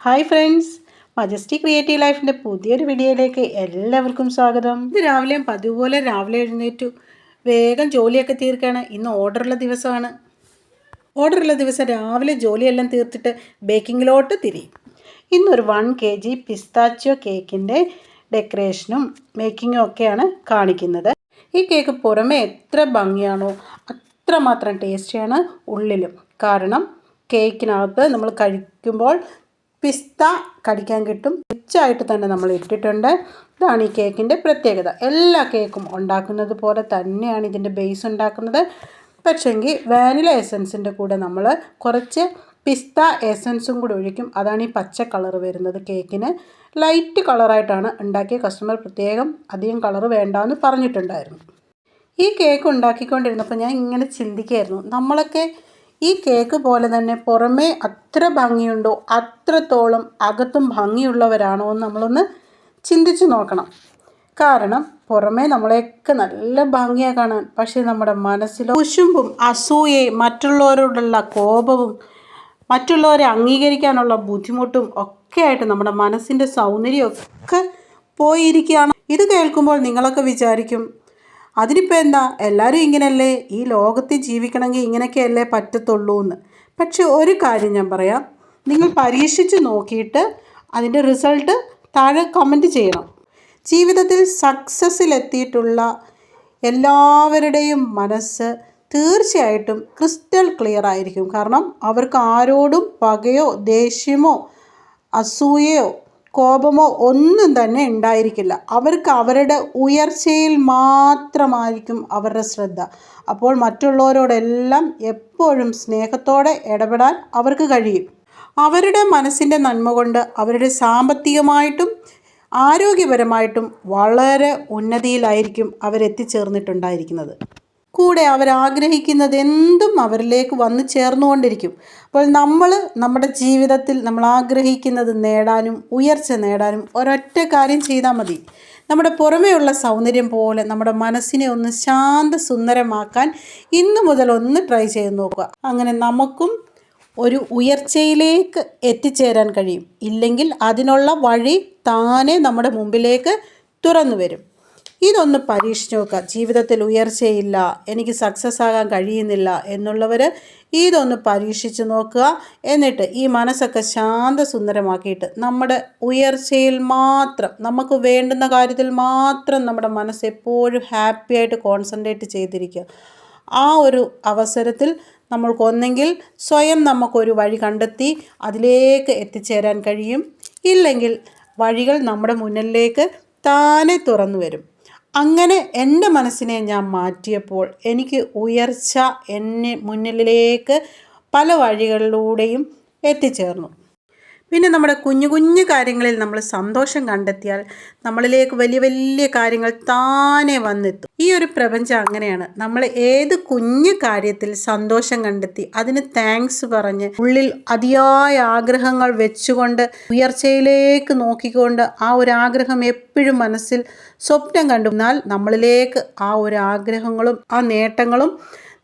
Hi friends. Majesty creative ലൈഫിന്റെ പുതിയൊരു വീഡിയോയിലേക്ക് എല്ലാവർക്കും സ്വാഗതം. ഇത് രാവിലെയും പതിവുപോലെ രാവിലെ എഴുന്നേറ്റു. വേഗം ജോലിയൊക്കെ തീർക്കുകയാണ് ഇന്ന് ഓർഡറുള്ള ദിവസമാണ്. ഓർഡറുള്ള ദിവസം രാവിലെ ജോലിയെല്ലാം തീർത്തിട്ട് ബേക്കിങ്ങിലോട്ട് തിരിയും ഇന്നൊരു വൺ കെ ജി പിസ്താച്ചിയോ കേക്കിന്റെ ഡെക്കറേഷനും മേക്കിങ്ങും ഒക്കെയാണ് കാണിക്കുന്നത്. ഈ കേക്ക് പുറമെ എത്ര ഭംഗിയാണോ അത്രമാത്രം ടേസ്റ്റിയാണ് ഉള്ളിലും. കാരണം കേക്കിനകത്ത് നമ്മൾ കഴിക്കുമ്പോൾ പിസ്ത കടിക്കാൻ കിട്ടും. റിച്ചായിട്ട് തന്നെ നമ്മൾ ഇട്ടിട്ടുണ്ട്. ഇതാണ് ഈ കേക്കിന്റെ പ്രത്യേകത. എല്ലാ കേക്കും ഉണ്ടാക്കുന്നത് പോലെ തന്നെയാണ് ഇതിന്റെ ബേസ് ഉണ്ടാക്കുന്നത്. പക്ഷേങ്കിൽ വാനില എസൻസിന്റെ കൂടെ നമ്മൾ കുറച്ച് പിസ്ത എസൻസും കൂടി ഒഴിക്കും. അതാണ് ഈ പച്ച കളർ വരുന്നത് കേക്കിന്. ലൈറ്റ് കളറായിട്ടാണ് ഉണ്ടാക്കിയ കസ്റ്റമർ പ്രത്യേകം അധികം കളർ വേണ്ടാന്ന് പറഞ്ഞിട്ടുണ്ടായിരുന്നു. ഈ കേക്ക് ഉണ്ടാക്കിക്കൊണ്ടിരുന്നപ്പോൾ ഞാൻ ഇങ്ങനെ ചിന്തിക്കുകയായിരുന്നു. നമ്മളൊക്കെ ഈ കേക്ക് പോലെ തന്നെ പുറമേ അത്ര ഭംഗിയുണ്ടോ അത്രത്തോളം അകത്തും ഭംഗിയുള്ളവരാണോ എന്ന് നമ്മളൊന്ന് ചിന്തിച്ചു നോക്കണം. കാരണം പുറമേ നമ്മളെയൊക്കെ നല്ല ഭംഗിയാണ് കാണാൻ പക്ഷേ നമ്മുടെ മനസ്സിലോ കുശുമ്പും അസൂയയും മറ്റുള്ളവരോടുള്ള കോപവും മറ്റുള്ളവരെ അംഗീകരിക്കാനുള്ള ബുദ്ധിമുട്ടും ഒക്കെ ആയിട്ട് നമ്മുടെ മനസ്സിന്റെ സൗന്ദര്യമൊക്കെ പോയിരിക്കുകയാണ്. ഇത് കേൾക്കുമ്പോൾ നിങ്ങളൊക്കെ വിചാരിക്കും അതിനിപ്പോൾ എന്താ? എല്ലാവരും ഇങ്ങനെയല്ലേ? ഈ ലോകത്തിൽ ജീവിക്കണമെങ്കിൽ ഇങ്ങനെയൊക്കെയല്ലേ പറ്റത്തുള്ളൂ എന്ന് പക്ഷെ ഒരു കാര്യം ഞാൻ പറയാം. നിങ്ങൾ പരീക്ഷിച്ച് നോക്കിയിട്ട് അതിന്റെ റിസൾട്ട് താഴെ കമന്റ് ചെയ്യണം. ജീവിതത്തിൽ സക്സസ്സിലെത്തിയിട്ടുള്ള എല്ലാവരുടെയും മനസ്സ് തീർച്ചയായിട്ടും ക്രിസ്റ്റൽ ക്ലിയർ ആയിരിക്കും. കാരണം അവർക്ക് ആരോടും പകയോ ദേഷ്യമോ അസൂയയോ കോപമോ ഒന്നും തന്നെ ഉണ്ടായിരിക്കില്ല. അവർക്ക് അവരുടെ ഉയർച്ചയിൽ മാത്രമായിരിക്കും അവരുടെ ശ്രദ്ധ. അപ്പോൾ മറ്റുള്ളവരോടെല്ലാം എപ്പോഴും സ്നേഹത്തോടെ ഇടപെടാൻ അവർക്ക് കഴിയും. അവരുടെ മനസ്സിന്റെ നന്മ കൊണ്ട് അവരുടെ സാമ്പത്തികമായിട്ടും ആരോഗ്യപരമായിട്ടും വളരെ ഉന്നതിയിലായിരിക്കും അവരെത്തിച്ചേർന്നിട്ടുണ്ടായിരിക്കുന്നത്. കൂടെ അവരാഗ്രഹിക്കുന്നത് എന്തും അവരിലേക്ക് വന്നു ചേർന്നുകൊണ്ടിരിക്കും. അപ്പോൾ നമ്മൾ നമ്മുടെ ജീവിതത്തിൽ നമ്മൾ ആഗ്രഹിക്കുന്നത് നേടാനും ഉയർച്ച നേടാനും ഒരൊറ്റ കാര്യം ചെയ്താൽ മതി. നമ്മുടെ പുറമേയുള്ള സൗന്ദര്യം പോലെ നമ്മുടെ മനസ്സിനെ ഒന്ന് ശാന്ത സുന്ദരമാക്കാൻ ഇന്നു മുതൽ ഒന്ന് ട്രൈ ചെയ്ത് നോക്കുക. അങ്ങനെ നമുക്കും ഒരു ഉയർച്ചയിലേക്ക് എത്തിച്ചേരാൻ കഴിയും. ഇല്ലെങ്കിൽ അതിനുള്ള വഴി താനെ നമ്മുടെ മുമ്പിലേക്ക് തുറന്നു വരും. ഇതൊന്ന് പരീക്ഷിച്ച് നോക്കുക ജീവിതത്തിൽ ഉയർച്ചയില്ല. എനിക്ക് സക്സസ് ആകാൻ കഴിയുന്നില്ല എന്നുള്ളവർ ഇതൊന്ന് പരീക്ഷിച്ച് നോക്കുക. എന്നിട്ട് ഈ മനസ്സൊക്കെ ശാന്തസുന്ദരമാക്കിയിട്ട് നമ്മുടെ ഉയർച്ചയിൽ മാത്രം നമുക്ക് വേണ്ടുന്ന കാര്യത്തിൽ മാത്രം നമ്മുടെ മനസ്സ് എപ്പോഴും ഹാപ്പി ആയിട്ട് കോൺസെൻട്രേറ്റ് ചെയ്തിരിക്കുക. ആ ഒരു അവസരത്തിൽ നമ്മൾക്കൊന്നെങ്കിൽ സ്വയം നമുക്കൊരു വഴി കണ്ടെത്തി അതിലേക്ക് എത്തിച്ചേരാൻ കഴിയും. ഇല്ലെങ്കിൽ വഴികൾ നമ്മുടെ മുന്നിലേക്ക് താനെ തുറന്നു വരും. അങ്ങനെ എന്റെ മനസ്സിനെ ഞാൻ മാറ്റിയപ്പോൾ എനിക്ക് ഉയർച്ച എന്നെ മുന്നിലേക്ക് പല വഴികളിലൂടെയും എത്തിച്ചേർന്നു. പിന്നെ നമ്മുടെ കുഞ്ഞു കുഞ്ഞു കാര്യങ്ങളിൽ നമ്മൾ സന്തോഷം കണ്ടെത്തിയാൽ നമ്മളിലേക്ക് വലിയ വലിയ കാര്യങ്ങൾ താനെ വന്നെത്തും. ഈ ഒരു പ്രപഞ്ചം അങ്ങനെയാണ്. നമ്മൾ ഏത് കുഞ്ഞു കാര്യത്തിൽ സന്തോഷം കണ്ടെത്തി അതിന് താങ്ക്സ് പറഞ്ഞ് ഉള്ളിൽ അതിയായ ആഗ്രഹങ്ങൾ വെച്ചുകൊണ്ട് ഉയർച്ചയിലേക്ക് നോക്കിക്കൊണ്ട് ആ ഒരു ആഗ്രഹം എപ്പോഴും മനസ്സിൽ സ്വപ്നം കണ്ടുന്നാൽ നമ്മളിലേക്ക് ആ ഒരു ആഗ്രഹങ്ങളും ആ നേട്ടങ്ങളും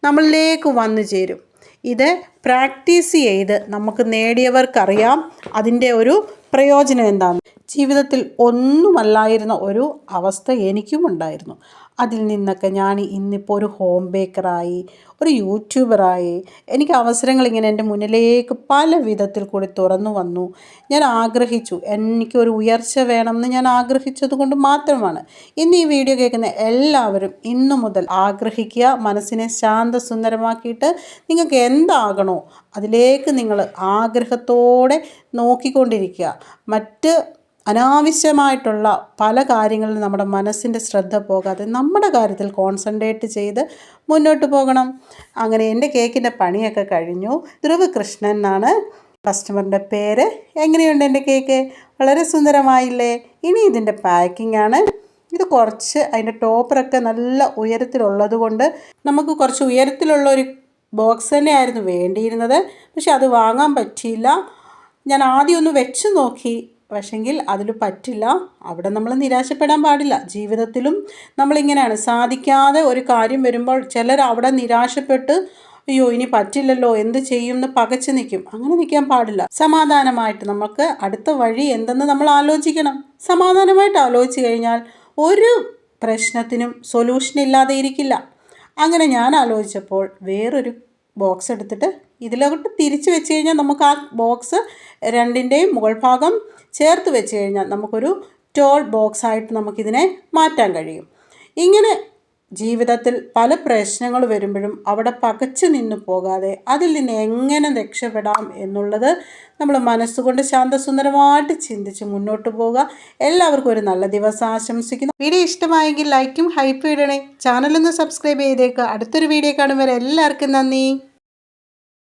നമ്മളിലേക്ക് വന്നു ചേരും. ഇത് പ്രാക്ടീസ് ചെയ്ത് നമുക്ക് നേടിയവർക്കറിയാം അതിന്റെ ഒരു പ്രയോജനം എന്താണ്. ജീവിതത്തിൽ ഒന്നുമല്ലായിരുന്ന ഒരു അവസ്ഥ എനിക്കും ഉണ്ടായിരുന്നു അതിൽ നിന്നൊക്കെ ഞാൻ ഇന്നിപ്പോൾ ഒരു ഹോം ബേക്കറായി ഒരു യൂട്യൂബറായി എനിക്ക് അവസരങ്ങൾ ഇങ്ങനെ എന്റെ മുന്നിലേക്ക് പല വിധത്തിൽ കൂടി തുറന്നു വന്നു. ഞാൻ ആഗ്രഹിച്ചു എനിക്ക് ഒരു ഉയർച്ച വേണമെന്ന് ഞാൻ ആഗ്രഹിച്ചത് കൊണ്ട് മാത്രമാണ്. ഇന്ന് ഈ വീഡിയോ കേൾക്കുന്ന എല്ലാവരും ഇന്നു മുതൽ ആഗ്രഹിക്കുക മനസ്സിനെ ശാന്തസുന്ദരമാക്കിയിട്ട് നിങ്ങൾക്ക് എന്താകണോ അതിലേക്ക് നിങ്ങൾ ആഗ്രഹത്തോടെ നോക്കിക്കൊണ്ടിരിക്കുക. മറ്റ് അനാവശ്യമായിട്ടുള്ള പല കാര്യങ്ങളിൽ നമ്മുടെ മനസ്സിന്റെ ശ്രദ്ധ പോകാതെ നമ്മുടെ കാര്യത്തിൽ കോൺസെൻട്രേറ്റ് ചെയ്ത് മുന്നോട്ട് പോകണം. അങ്ങനെ എന്റെ കേക്കിന്റെ പണിയൊക്കെ കഴിഞ്ഞു. ധ്രുവ് കൃഷ്ണൻ എന്നാണ് കസ്റ്റമറിന്റെ പേര്. എങ്ങനെയുണ്ട് എന്റെ കേക്ക്? വളരെ സുന്ദരമായില്ലേ? ഇനി ഇതിന്റെ പാക്കിംഗ് ആണ്. ഇത് കുറച്ച് അതിന്റെ ടോപ്പറൊക്കെ നല്ല ഉയരത്തിലുള്ളത് കൊണ്ട് നമുക്ക് കുറച്ച് ഉയരത്തിലുള്ള ഒരു ബോക്സ് തന്നെയായിരുന്നു വേണ്ടിയിരുന്നത്. പക്ഷെ അത് വാങ്ങാൻ പറ്റിയില്ല. ഞാൻ ആദ്യം ഒന്ന് വെച്ച് നോക്കി. പക്ഷെങ്കിൽ അതിൽ പറ്റില്ല. അവിടെ നമ്മൾ നിരാശപ്പെടാൻ പാടില്ല. ജീവിതത്തിലും നമ്മളിങ്ങനെയാണ്. സാധിക്കാതെ ഒരു കാര്യം വരുമ്പോൾ ചിലർ അവിടെ നിരാശപ്പെട്ട് അയ്യോ ഇനി പറ്റില്ലല്ലോ എന്ത് ചെയ്യും എന്ന് പകച്ചു നിൽക്കും അങ്ങനെ നിൽക്കാൻ പാടില്ല. സമാധാനമായിട്ട് നമുക്ക് അടുത്ത വഴി എന്തെന്ന് നമ്മൾ ആലോചിക്കണം. സമാധാനമായിട്ട് ആലോചിച്ച് കഴിഞ്ഞാൽ ഒരു പ്രശ്നത്തിനും സൊല്യൂഷൻ ഇല്ലാതെ ഇരിക്കില്ല. അങ്ങനെ ഞാൻ ആലോചിച്ചപ്പോൾ വേറൊരു ബോക്സ് എടുത്തിട്ട് ഇതിലോട്ട് തിരിച്ച് വെച്ച് കഴിഞ്ഞാൽ നമുക്ക് ആ ബോക്സ് രണ്ടിന്റെയും മുകൾ ഭാഗം ചേർത്ത് വെച്ച് കഴിഞ്ഞാൽ നമുക്കൊരു ടോൾ ബോക്സ് ആയിട്ട് നമുക്കിതിനെ മാറ്റാൻ കഴിയും. ഇങ്ങനെ ജീവിതത്തിൽ പല പ്രശ്നങ്ങൾ വരുമ്പോഴും അവിടെ പകച്ചു നിന്നു പോകാതെ അതിൽ നിന്ന് എങ്ങനെ രക്ഷപ്പെടാം എന്നുള്ളത് നമ്മൾ മനസ്സുകൊണ്ട് ശാന്തസുന്ദരമായിട്ട് ചിന്തിച്ച് മുന്നോട്ട് പോവുക. എല്ലാവർക്കും ഒരു നല്ല ദിവസം ആശംസിക്കുന്നു. വീഡിയോ ഇഷ്ടമായെങ്കിൽ ലൈക്കും ഹൈപ്പ് ഇടണേ. ചാനലൊന്ന് സബ്സ്ക്രൈബ് ചെയ്തേക്കുക അടുത്തൊരു വീഡിയോ കാണും വരെ എല്ലാവർക്കും നന്ദി.